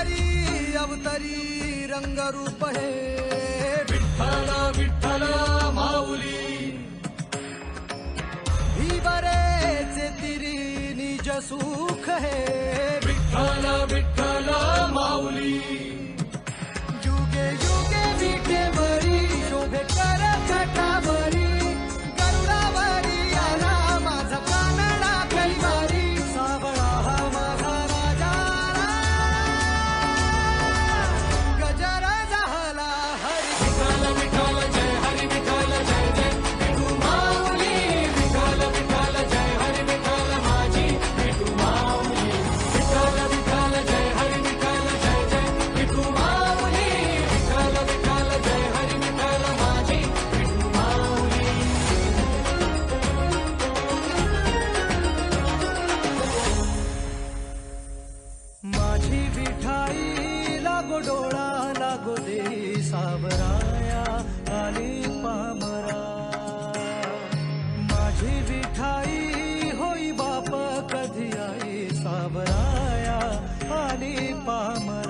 अवतारी अवतारी रंगरूप हे। विठ्ठल विठ्ठल माऊली। ही बरेच तिरी निज सुख हे। डोळा लागो दे सावराया आली पामरा. माझी विठाई होई बाप कधी आई सावराया आली पामरा.